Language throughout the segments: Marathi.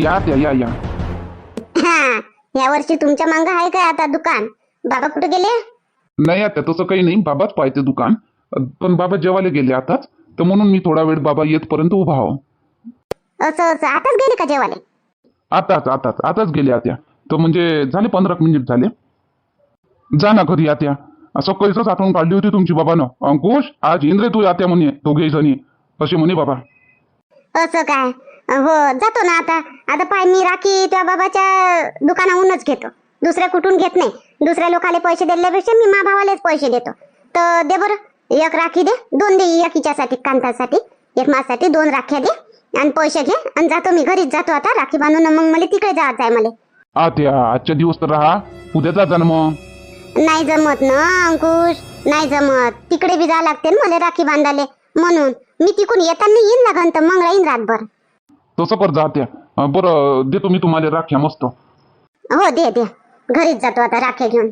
या आत्या या या. हा या वर्षी तुमच्या मांग आहे काय आता दुकान? बाबा कुठे गेले? नाही आता तसं काही नाही. बाबाच पाहते दुकान. पण बाबा जेवायला गेले आताच. तर म्हणून मी थोडा वेळ बाबा येतपर्यंत उभा आहो. असं असं. आताच गेले का जेवाले आताच आताच. आताच गेले आत्या. तर म्हणजे झाले पंधरा मिनिट झाले. जा ना घरी आत्या. असं कैसंच आठवण काढली होती तुमची बाबानं. अंकुश आज इंद्रे तू आत्या म्हणे दोघे जणी असे म्हणे बाबा. असं काय? हो जातो ना आता. आता पाय मी राखी त्या बाबाच्या दुकानाहूनच घेतो. दुसऱ्या कुठून घेत नाही. दुसऱ्या लोकाले पैसे दिल्यापेक्षा मी मा भावालेच पैसे देतो. तर दे बरं. एक राखी दे. दोन दे एक हिच्यासाठी कांतासाठी. एक माझ्यासाठी दोन राख्या दे आणि पैसे घे आणि जातो मी. घरीच जातो आता. राखी बांधून मग मला तिकडे जायचं आहे मला. आत्या आजच्या दिवस तर राहा. उद्या जा ना मग. नाही जमत ना अंकुश. नाही जमत. तिकडे बी जा लागते ना मला राखी बांधाले म्हणून मी तिकून येताना येईन लागन तर मग राहीन रातभर. तसं कर जा आत्या अं, बरं देतो मी तुम्हाला राख्या मस्त. हो दे दे. घरीच जातो आता राख्या घेऊन.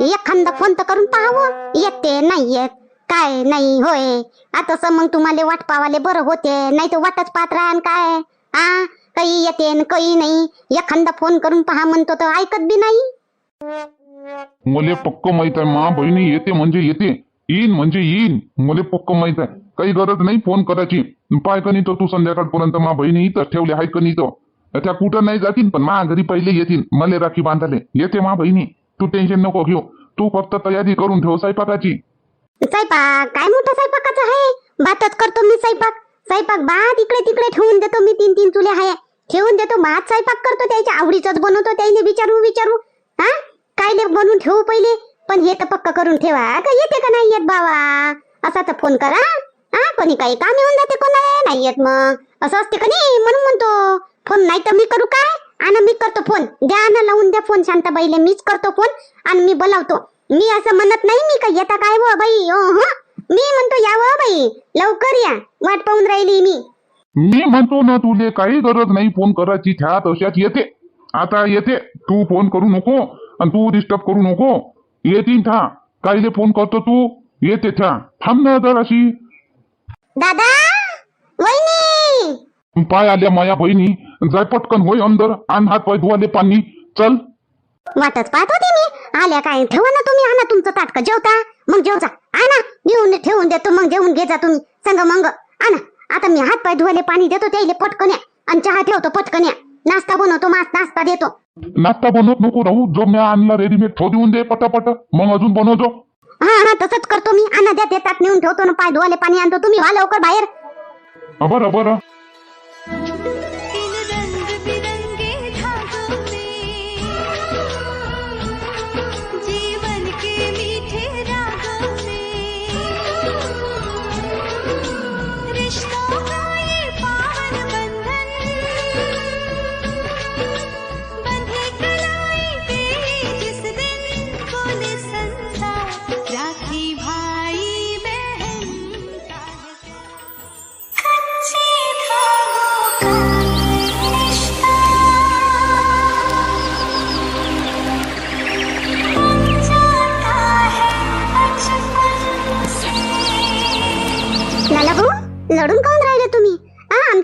एखादा फोन तर करून पाहावं. येते नाही येत. काय नाही होय. आता मग तुम्हाला वाट पावाले बरं होते. नाही तर वाटच पाहत राहन काय. आ काही येते न काही नाही. एखादा फोन करून पहा म्हणतो तर ऐकत बी नाही. मले पक्क माहीत आहे मा बहिणी येते म्हणजे येते. येईन म्हणजे येईन. मले पक्क माहीत आहे. काही गरज नाही फोन करायची. पाय का तर तू संध्याकाळपर्यंत मा बहिणी इथं ठेवले आहेत का नाही तर. त्या कुठं नाही जातील पण मा घरी पहिले येतील. मले राखी बांधाले येते मा बहिणी. तू टेन्शन नको घेऊ. तू फक्त तयारी करून ठेव स्वयंपाकाची. स्वयंपाक? काय मोठा स्वयंपाकाचं आहे? भातच करतो मी स्वयंपाक. स्वयंपाक भात इकडे तिकडे ठेवून देतो मी तीन तीन चुले आहे ठेवून देतो भात स्वयंपाक करतो त्याच्या आवडीचाच बनवतो त्याने विचारू विचारू. हा? कायले बनवून ठेवू पहिले? पण हे तर पक्क करून ठेवा. का येते का नाही येत बाबा? असा तर फोन करा. हा कोणी काही काम येऊन जाते कोणाला नाही येत मग. असं असते का नाही? म्हणून म्हणतो फोन नाही तर मी करू काय? आणि मी करतो फोन. द्या ना लावून द्या फोन शांताबाईले. मीच करतो फोन आणि मी बोलावतो. मी असं म्हणत नाही मी का येता काय व बाई? ओ हो. मी म्हणतो या व बाई. लवकर या. वाट पाहून राहिली मी. मी म्हणतो ना तुले काही गरज नाही फोन करायची त्या तशाच येते. आता येते. तू फोन करू नको आणि तू डिस्टर्ब करू नको. येतील था. काहीले फोन करतो तू? येते था. थांब ना जराशी. दादा? वहिनी! पाय आल्या माया बहिणी. जाय पटकन होय अंदर. आण हात पाय धुवाले पाणी. चल. वाटच पाहत होते मी. आल्या काय? ठेवा ना तुम्ही. आणा तुमचं ताटक. जेवता. मग जेवचा आणा. घेऊन ठेवून देतो. मग जेवून घे जा तुम्ही. संग मग. आणा. आता मी हात पाय धुवाले पाणी देतो. त्याले पटकन या. आणि चहा ठेवतो. पटकन या. नाश्ता बनवतो. मास नाश्ता देतो. नाश्ता बनवत नको राहू. जो मी आणला रेडीमेड ठेव देऊन दे पटापट. मग अजून बनवतो हा हा तसंच करतो मी. आणा द्या देतात नेऊन ठेवतो ना पाय धुवाले पाणी आणतो. तुम्ही व्हा लवकर बाहेर. बरं बरं.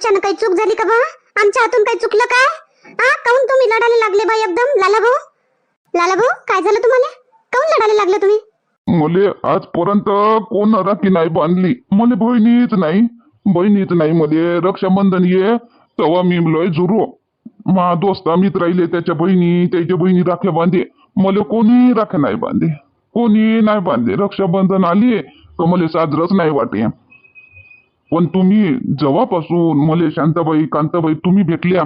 आमच्यानं काही चूक झाली का बा? आमच्या हातून काही चुकलं काय? हा काऊन तुम्ही लढायला लागले बा एकदम? लाला भाऊ लाला भाऊ काय झालं तुम्हाला? काऊन लढायला लागले तुम्ही? मले आजपर्यंत कोण राखी नाही बांधली. मले बहिणीच नाही. बहिणीच नाही मले. रक्षाबंधन ये तेव्हा मी लय जुरो. मा दोस्त मित्र राहिले त्याच्या बहिणी त्याच्या बहिणी राख्या बांधे. मले कोणी राख्या नाही बांधे. कोणी नाही बांधे रक्षाबंधन आली तर मला साजरच नाही वाटे. पण तुम्ही जेव्हापासून मले शांताबाई कांताबाई तुम्ही भेटल्या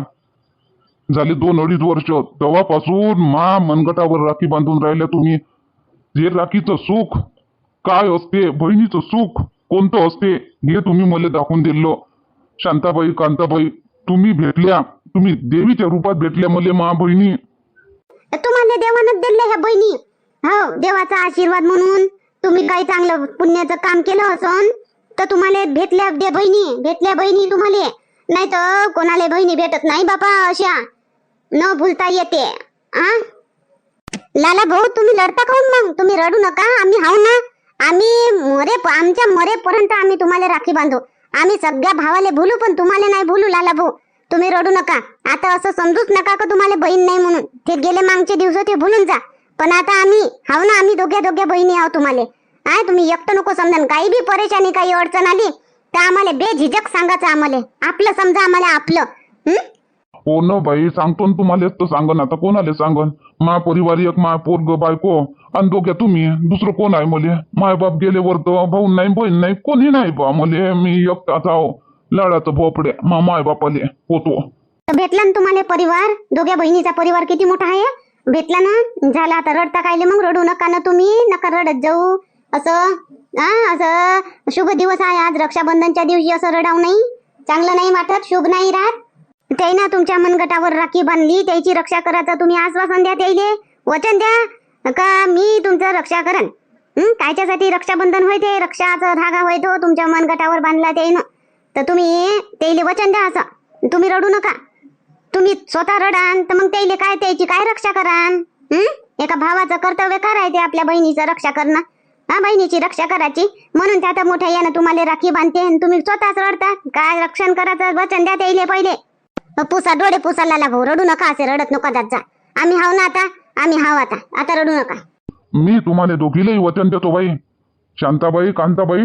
झाले दोन अडीच वर्ष तेव्हापासून मा मनगटावर राखी बांधून राहिल्या तुम्ही. जे राखीचं सुख काय असते बहिणीचं सुख कोणतं असते हे तुम्ही मला दाखवून दिलं. शांताबाई कांताबाई तुम्ही भेटल्या तुम्ही देवीच्या रूपात भेटल्या मले मा बहिणी. तुम्हाला देवानच दिले ह्या बहिणी. हो देवाचा आशीर्वाद म्हणून तुम्ही काही चांगलं पुण्याचं काम केलं असन. तर तुम्हाला भेटल्या दे बहिणी भेटल्या बहिणी तुम्हाला. नाही तर कोणाला बहिणी भेटत नाही बापा अशा. न भूलता येते आ? लाला भाऊ तुम्ही लढता काऊन मग. तुम्ही रडू नका आम्ही हाव ना. आम्ही मरे आमच्या मरेपर्यंत आम्ही तुम्हाला राखी बांधू. आम्ही सगळ्या भावाले भूलू पण तुम्हाला नाही भूलू लाला भाऊ. तुम्ही रडू नका. आता असं समजूच नका का तुम्हाला बहीण नाही म्हणून. ते गेले मागचे दिवस ते भुलून जा. पण आता आम्ही हाव ना आम्ही दोघ्या दोघ्या बहिणी आहो तुम्हाला. हा तुम्ही एकटं नको समजा काही बी परेशानी काही अडचण आली तर आम्हाला बेझिझक सांगायचं आम्हाला. आपलं समजा आम्हाला आपलं. हं? हो ना बाई सांगतो ना तुम्हालाच तर सांगन आता कोणाला सांगन? मा परिवार एक मा पोरग बायको आणि दोघ्या तुम्ही. दुसरं कोण आहे मले? माय बाप गेल्यावर तर भाऊ नाही बहीण नाही कोणी नाही बा मले. मी एकटाच आहो लाडाचं भोपडे मा माय बापाले होतो. तर भेटला ना तुम्हाला परिवार? दोघ्या बहिणीचा परिवार किती मोठा आहे? भेटला ना? झाला आता रडता कायले मग? रडू नका ना तुम्ही नका रडत जाऊ. असं हा असं शुभ दिवस आहे आज रक्षाबंधनच्या दिवशी असं रडाव नाही चांगलं नाही वाटत शुभ नाही राहत. ते ना तुमच्या मनगटावर राखी बांधली त्याची रक्षा करायचं तुम्ही आश्वासन द्या त्याईले वचन द्या का मी तुमचं रक्षा करन? हं? कायच्यासाठी रक्षाबंधन होय ते? रक्षाचा धागा होय तो तुमच्या मनगटावर बांधला त्यानं तर तुम्ही त्याले वचन द्या असं. तुम्ही रडू नका. तुम्ही स्वतः रडान तर मग त्याईले काय त्याची काय रक्षा करान? हम्म एका भावाचं कर्तव्य काय राहते आपल्या बहिणीचं रक्षा करणं. हा बहिणीची रक्षा करायची. म्हणून त्या आता मोठ्या यानं तुम्हाला राखी बांधते आणि तुम्ही स्वतःच रडता. काय रक्षण करायचं? वचन द्या त्याले पहिले. पुसा डोळे पुसायला लाभो रडू नका असे रडत नका जात जा. आम्ही हाव ना आता? आम्ही हाव आता. आता रडू नका. मी तुम्हाला दोघीलाही वचन देतो बाई. शांताबाई कांताबाई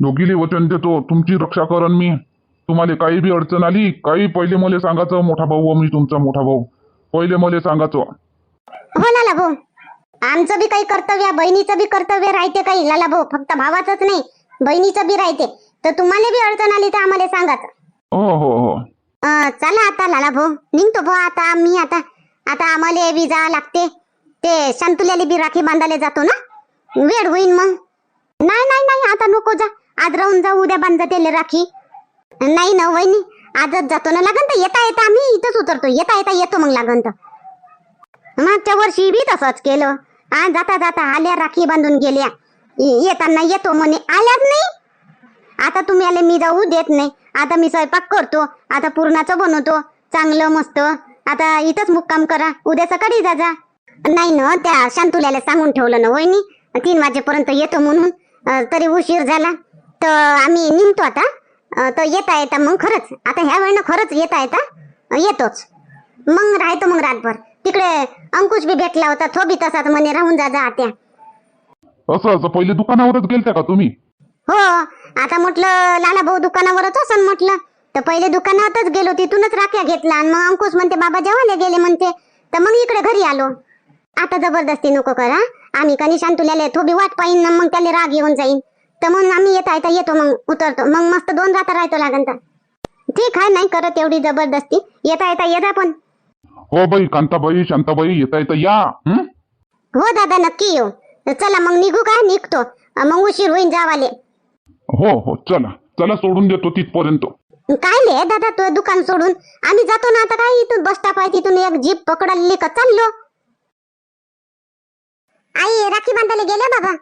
दोघीलाही वचन देतो. तुमची रक्षा करन मी. तुम्हाला काही बी अडचण आली काही पहिले मला सांगायचं मोठा भाऊ मी तुमचा मोठा भाऊ. पहिले मला सांगायचं. हो लाला भाऊ. आमचं बी काही कर्तव्य आहे, बहिणीचं बी कर्तव्य राहते काही. लाला भाऊ फक्त भावाचंच नाही बहिणीचं बी राहते. तर तुम्हाला बी अडचण आली तर आम्हाला सांगाच हो हो हो. चला आता लाला भाऊ. निघतो भाऊ आता मी आता. आता आम्हाला बी जा लागते. ते शांतुल्याला बी राखी बांधायला जातो ना? वेळ होईन मग. नाही नाही नाही आता नको जा. आज राहून जाऊ उद्या बांधा त्याला राखी. नाही ना वहिनी आजच जातो ना. लागन तर येता येता आम्ही इथंच उतरतो. येता येता येतो मग लागन तर. मागच्या वर्षी बी तसंच केलं. हा जाता जाता आल्या राखी बांधून गेल्या. येताना येतो म्हणे. आल्याच नाही? आता तुम्हाला मी जाऊ देत नाही. आता मी स्वयंपाक करतो आता पुरणाचं बनवतो. चांगलं मस्त. आता इथंच मुक्काम करा. उद्या सकाळी जा जा. नाही ना त्या शांतुल्याला सांगून ठेवलं ना वहिनी. तीन वाजेपर्यंत येतो म्हणून. तरी उशीर झाला. तर आम्ही निघतो आता. तर येता येता मग खरंच. आता ह्या वेळेनं खरंच येता येता येतोच. मग राहतो मग रातभर. तिकडे अंकुश बी भेटला होता तो बी तसाच म्हणे राहून जा जा आत्या. असं असं पहिले दुकानावरच गेलत्या का तुम्ही? हो आता म्हटलं लाला भाऊ दुकानावरच असन म्हटलं. तर पहिले दुकानातच गेलो तिथूनच राख्या घेतला. आणि मग अंकुश म्हणते बाबा जेवायला गेले म्हणते. तर मग इकडे घरी आलो. आता जबरदस्ती नको करा. आम्ही कनी शांतुल्याला थोबी वाट पाहिन ना मग त्याला राग येऊन जाईन. तर मग आम्ही येता येता येतो मग उतरतो. मग मस्त दोन रात्र राहतो लागन तर ठीक आहे नाही करत एवढी जबरदस्ती. येता येता येता पण. हो बाई कांताबाई शांताबाई येता येता या हं? हो दादा नक्की येऊ. चला मग निघू का? निघतो. मग उशीर होईन जावाले. हो हो चला. चला सोडून देतो तिथपर्यंत. काय ले दादा तू दुकान सोडून? आम्ही जातो ना आता काय इथून बस स्टॉप आहे तिथून एक जीप पकडली का? चाललो. आई राखी बांधायला गेले बाबा?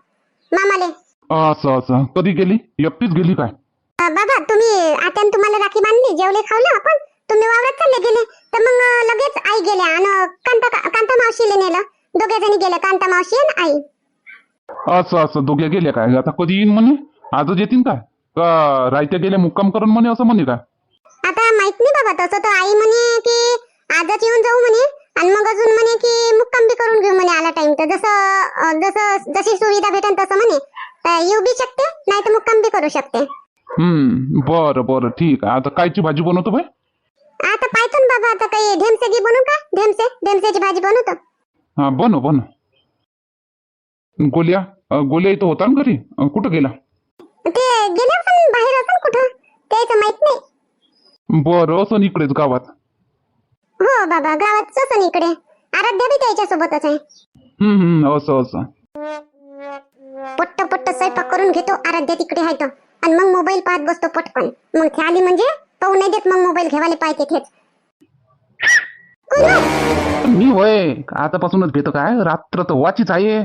मामाले? असं असं. कधी गेली? एकटीच गेली काय? अ, बाबा तुम्ही आत्यान तुम्हाला राखी बांधली? जेवले खावलं आपण? तुम्ही वावरात चालले गेले? तर मग लगेच आई गेल्या आणि कांता कांता मावशीला नेलं. दोघे जणी गेले कांता मावशी आणि आई. असं असं दोघे गेले काय? आता कधी येईन म्हणे? आजच येतील काय? का रायत्या गेल्या मुक्काम करून म्हणे असं म्हणे काय? आता माहीत नाही बाबा तसं तर आई म्हणे की आजच येऊन जाऊ म्हणे. आणि मग अजून म्हणे की मुक्काम बी करून घेऊ म्हणे आला टाइम तर जसं जसं जशी सुविधा भेटेल तसं म्हणे. येऊ बी शकते नाही तर मुक्काम बी करू शकते. हम्म बरं बरं ठीक आहे. आता कायची भाजी बनवतो बाई? आता पाहतो ना बाबा आता काही ढेमसे गी बनवू का? ढेमसे ढेमसेची भाजी बनवतो. हा बनव बनव. गोल्या गोल्या इथं होता ना घरी? कुठं गेला? ते गेले पण बाहेर असं कुठं? त्याचं माहीत नाही. बरं असं इकडेच गावात. हो बाबा गावात असं इकडे. आराध्या बी त्याच्या सोबतच आहे. हम्म हम्म असं असं. पट्ट पट्ट स्वयंपाक करून घेतो आराध्या तिकडे आहे तो आणि मग मोबाईल पाहत बसतो पटकन. मग ती आली म्हणजे पाहू नाही देत मग मोबाईल घेवायला पाहिजे मी होय आतापासूनच घेतो काय? रात्र तर वाचीच आहे.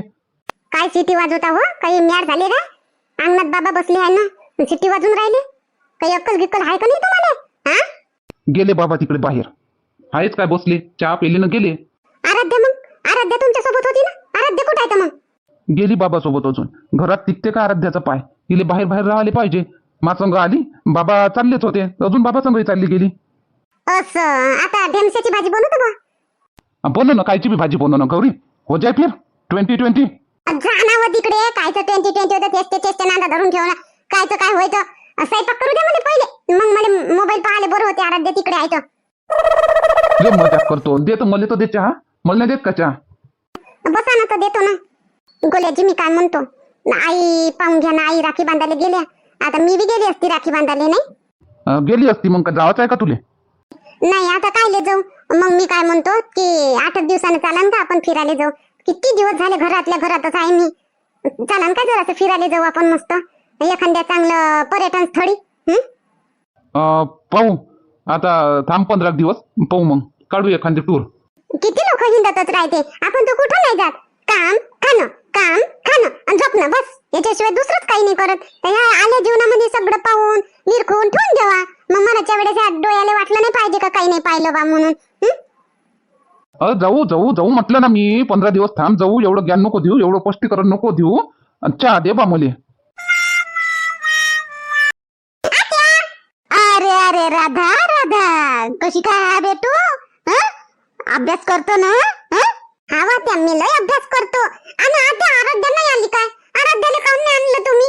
काय सिटी वाजवता हो? काही म्यार झाले का अंगणात बाबा बसले आहे ना सिटी वाजून राहिले? काही अक्कल गिक्कल आहे का नाही तुम्हाला? हा? गेले बाबा तिकडे बाहेर. आहेच काय बसले? चहा पेले ना गेले? आराध्या मग? आराध्या तुमच्यासोबत होती ना? आराध्या कुठे आहे तर मग? गेली बाबा सोबत अजून. घरात टिकते का आराध्याचा पाय? तिले बाहेर बाहेर राहिले पाहिजे. मा संग आली. बाबा चाललेच होते. अजून बाबा संग चालली गेली. असं. आता ढेमशाची भाजी बनवतो बा बनव ना कायची बी भाजी बनव ना गौरी. हो जाय फिर. ट्वेंटी ट्वेंटी जाणावं तिकडे. कायचं ट्वेंटी ट्वेंटी होतं तेच ते तेच ते नांदा धरून ठेवला कायचं काय व्हायचं? अं, स्वयंपाक करू दे मला पहिले. मग मला मोबाईल पाहायला बरं होते आराध्य तिकडे आहे तर मजाक करतो. देतो मला तर दे चहा. मला नाही देत का चहा? बसा ना तर देतो ना. गोल्याजी मी काय म्हणतो? आई पाहून घ्या ना आई राखी बांधायला गेल्या. आता मी बी गेली असती राखी बांधायला नाही? अं, गेली असती मग का जावाचं आहे का तुले? नाही आता कायले जाऊ? मग मी काय म्हणतो की आठ दिवसानं चालन का आपण फिरायला जाऊ? किती दिवस झाले घरातल्या घरातच आहे मी. चालन का जरासं फिरायला जाऊ आपण मस्त? एखाद्या चांगलं पर्यटन स्थळी? अं, पाहू. आता थांब पंधरा दिवस. पाहू मग. काढू एखादी टूर किती लोक हिंडतच राहते? आपण तर कुठं नाही जात? काम खाणं. काम खाणं आणि झोपणं बस. याच्याशिवाय दुसरंच काही नाही करत. ह्या आल्या जीवनामध्ये सगळं पाहून निरखून ठेवून देवा मग मनाच्या वेळेस ह्या डोळ्याला वाटलं नाही पाहिजे का काही नाही पाहिलं बा म्हणून? हं? अ जाऊ जाऊ जाऊ म्हटलं ना मी. पंधरा दिवस थांब जाऊ. एवढं ज्ञान नको देऊ एवढं स्पष्टीकरण नको देऊ. अन् चहा दे बा मले. अरे अरे राधा राधा! कशी काय आहे बे तू? हं? अभ्यास करतो ना? हवा त्या मी लय अभ्यास करतो. आणि आता आराध्या नाही आली काय? आराध्याला काऊन नाही आणलं तुम्ही?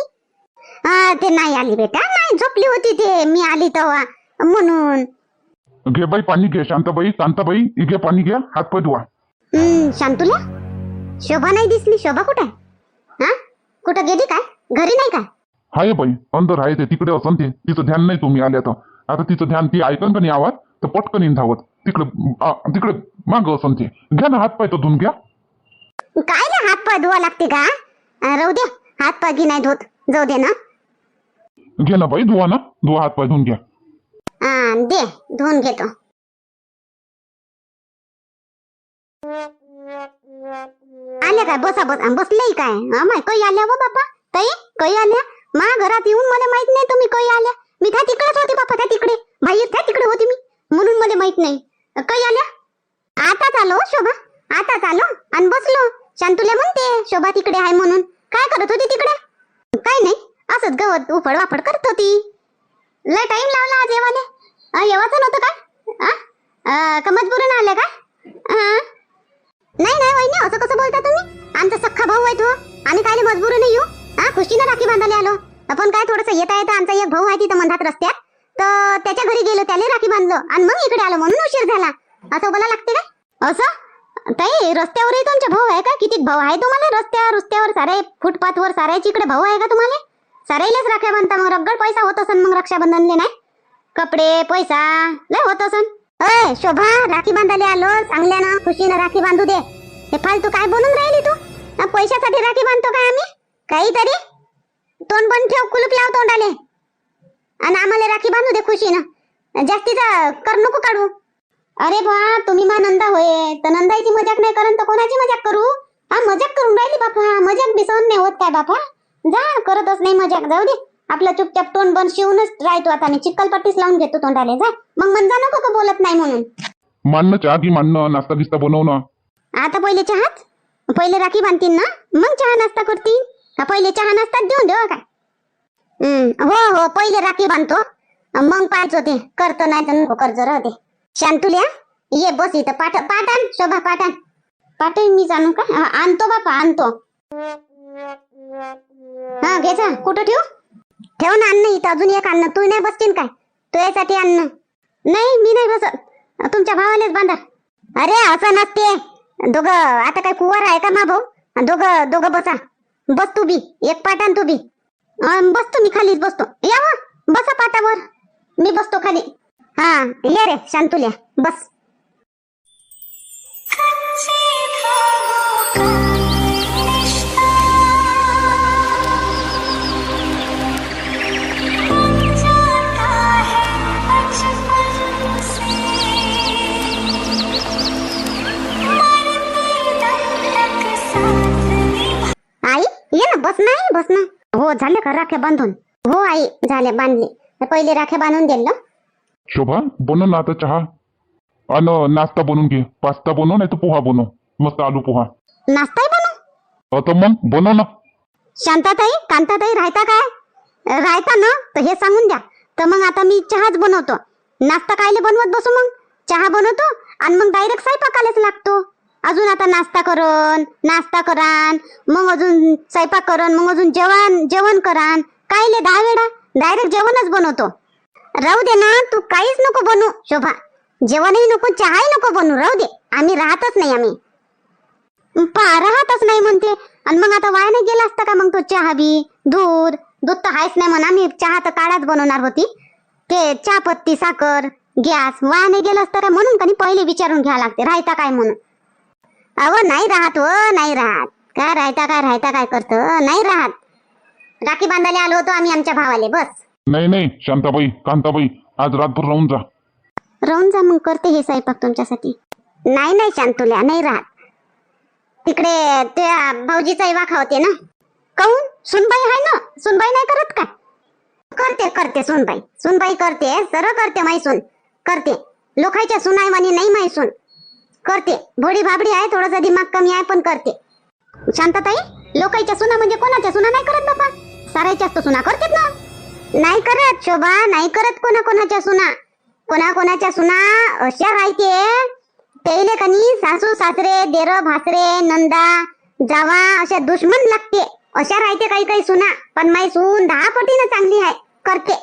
हा ते नाही आली बेटा नाही झोपली होती ते. मी आली तेव्हा. म्हणून. घे बाई पाणी घे शांताबाई कांताबाई ही घे पाणी घ्या हात पाय धुवा हम्म शांतुला शोभा नाही दिसली. शोभा कुठे हा? कुठं गेली काय? घरी नाही काय? हाय बाई अंदर आहे ते तिकडे असन ते. तिचं ध्यान नाही तुम्ही आल्या तर. आता तिचं ध्यान ती ऐकन का नाही आवाज? तर पटकन येईन धावत तिकडे आ, तिकडे माग ते. घ्या ना हात पाय तर धुवून घ्या. काय ना हात पाय धुवा लागते का? अं, राहू दे. हात पाय की नाही धुत जाऊ दे ना. घे ना बाई धुवा ना. धुवा हात पाय धुवून घ्या. हा दे. धुवून घेतो. आल्या काय बसा बसा. बसले काय? हा माय काही आल्या व बापा? ताई काही आल्या? मा घरात येऊन मला माहीत नाही तुम्ही काही आल्या. मी त्या तिकडेच होती बापा? त्या तिकडे. बाई त्या तिकडे होती मी. म्हणून मला माहीत नाही. काही आल्या? आताच आलो हो शोभा आताच आलो हो. आणि बसलो हो. शांतुले म्हणते शोभा तिकडे आहे म्हणून. काय करत होती तिकडे? काय नाही असंच गवत उफड वाफड करत होती. लय टाइम लावला आज येवाने येवाचं नव्हतं काय? का मजबुरीनं आले काय? नाही नाही वहिनी असं कसं बोलता तुम्ही? आमचा सख्खा भाऊ आहे तो. आम्ही काय मजबूर नाही येऊ. हा खुशीनं राखी बांधायला आलो. आपण काय थोडस येता येता आमचा एक भाऊ आहे तिथं म्हणतात रस्त्यात. तर त्याच्या घरी गेलो त्याला राखी बांधलो आणि मग इकडे आलो म्हणून उशीर झाला. असं बोला लागते का? असं? ताई रस्त्यावरही तुमचे भाऊ आहे का? किती भाऊ आहे तुम्हाला? रस्त्यावर रस्त्यावर सारे फुटपाथवर साऱ्याची इकडे भाऊ आहे का तुम्हाला? सारायलाच राख्या बांधता मग रगड पैसा होत असन मग रक्षाबंधनले नाही? कपडे पैसा लय होत असन. अय शोभा राखी बांधायला आलो चांगल्या ना खुशीनं राखी बांधू दे. हे फालतू काय बोलून राहिली तू? पैशासाठी राखी बांधतो का आम्ही? काहीतरी? तोंड पण ठेव कुलूप लाव तोंडाले. आणि आम्हाला राखी बांधू दे खुशीनं जास्तीचा कर नको काढू. अरे बा तुम्ही मा नंदा होय. तर नंदाईची मजाक नाही करन तर कोणाची मजाक करू? हा मजाक करून राहिली बापा. मजाक बी सहन नाही होत काय बापा? जा करतच नाही मजाक. जाऊ दे. आपला चुपचाप तोंड बंद शिवूनच राहतो आता मी चिक्कलपट्टीच लावून घेतो तोंडाले. जा. मग मनजा नको का बोलत नाही म्हणून? मानणं चहा की मानणं नाश्ता गिस्ता बनवणं? आता पहिले चहाच? पहिले राखी बांधतील ना? मग चहा नाश्ता करतील पहिले चहा नाश्ता देऊन देऊ काय हो हो पहिले राखी बांधतो. मग पाहायचं ते. करतो नाही तर नको कर्ज राहते शांतुल्या ये बस इथं. पाठ पाठान शोभा पाठान. पाठ मी जाणू का? आणतो बापा आणतो. हा घे जा. कुठं ठेवू? ठेव ना अन्न इथं. अजून एक अन्न. तू नाही बसतीन काय? तुझ्यासाठी अन्न. नाही मी नाही बसत. तुमच्या भावालेच बांधा. अरे असं नसते. दोघं आता काय कुवार आहे का मा भाऊ? दोघं दोघं बसा. बस तू बी. एक पाठान तू बी. अं, बसतो मी खालीच बसतो. या व, बसा पाटावर. मी बसतो खाली. हा ये रे शांतुल्या बस. झाले का राख्या बांधून? हो आई झाले बांधली. पहिले राख्या बांधून दिलं शोभा बनव ना आता चहा. अन नाश्ता बनवून घे. पास्ता बनव नाही तर पोहा बनव. मस्त आलू पोहा. नाश्ताही बनव? आता मग बनव ना. शांताताई कांताताई राहता काय? राहता ना? तर हे सांगून द्या. तर मग आता मी चहाच बनवतो. नाश्ता कायले बनवत बसू मग? चहा बनवतो आणि मग डायरेक्ट स्वयंपाकालाच लागतो. अजून आता नाश्ता करन नाश्ता करान मग अजून स्वयंपाक करन मग अजून जेवण जेवण करान. कायले दहा वेळा? डायरेक्ट जेवणच बनवतो. राहू दे ना तू काहीच नको बनू शोभा. जेवणही नको चहाही नको बनू राहू दे. आम्ही राहतच नाही आम्ही. पा राहतच नाही म्हणते. आणि मग आता वाया नाही गेला असता का मग तो चहा बी? दूध? दूध तर आहेच नाही म्हणा. मी चहा तर काळाच बनवणार होती. ते चहा पत्ती साखर गॅस वाया नाही गेला असता का म्हणून कधी पहिले विचारून घ्यावं लागते. राहता काय म्हणून? अव नाही राहत व नाही राहत. काय राहता काय राहता काय करत? नाही राहत. राखी बांधायला आलो होतो आम्ही आमच्या भावाले बस. नाही नाही शांताबाई कांताबाई आज रातभर राहून जा. राहून जा मग करते हे स्वयंपाक तुमच्यासाठी. नाही नाही शांतुल्या नाही राहत. तिकडे त्या भाऊजीचा वाखा होते ना. काऊन? सुनबाई आहे ना? सुनबाई नाही करत का? करते करते सुनबाई. सुनबाई करते सर करते माई सून. करते. लोकांच्या सुनाय म्हणे नाही माई सून. करते. भोडी भाबडी आहे थोडासा दिमाग कमी आहे पण करते. शांतताई लोकांच्या सुना म्हणजे कोणाच्या सुना नाही करत बाबा सारायच्याच तर सुना करते ना. नाही करत शोभा नाही करत कोणा कोणाच्या सुना. कोणा कोणाच्या सुना अशा राहते. त्याले कनी सासू सासरे देर भासरे नंदा जावा अशा दुश्मन लागते. अशा राहते काही काही सुना. पण माई सून दहा पटीनं चांगली आहे. करते.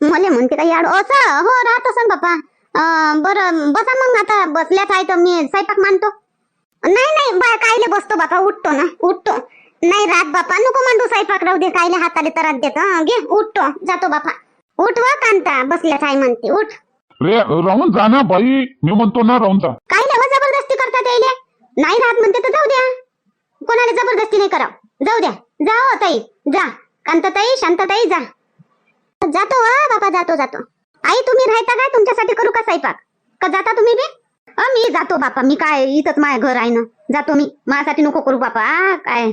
मले म्हणते काही आड असं हो राहत असं बापा. बरं बसा मग आता. बसल्यात आहे तर मी स्वयंपाक मानतो नाही नाही बा कायले बसतो बापा उठतो ना उठतो. नाही रात बापा नको मांडू स्वयंपाक राहू दे कायले हाताले तरात देत. घे उठतो जातो बापा. उठ व कांता बसल्यात आहे म्हणते उठ. रे राहून जा ना बाई. मी म्हणतो ना राहून जा. काय जबरदस्ती करतात यायले? नाही राहत म्हणते तर जाऊ द्या. कोणाला जबरदस्ती नाही कराव. जाऊ द्या. जा हो ताई. जा. कांताताई शांतताई जा. जातो वा बाबा जातो जातो. आई तुम्ही राहता काय? तुमच्यासाठी करू का स्वयंपाक? का जाता तुम्ही बी? मी जातो बापा. मी काय इथंच माझ्या घर आहे ना. जातो मी. माझ्यासाठी नको करू बापा. काय?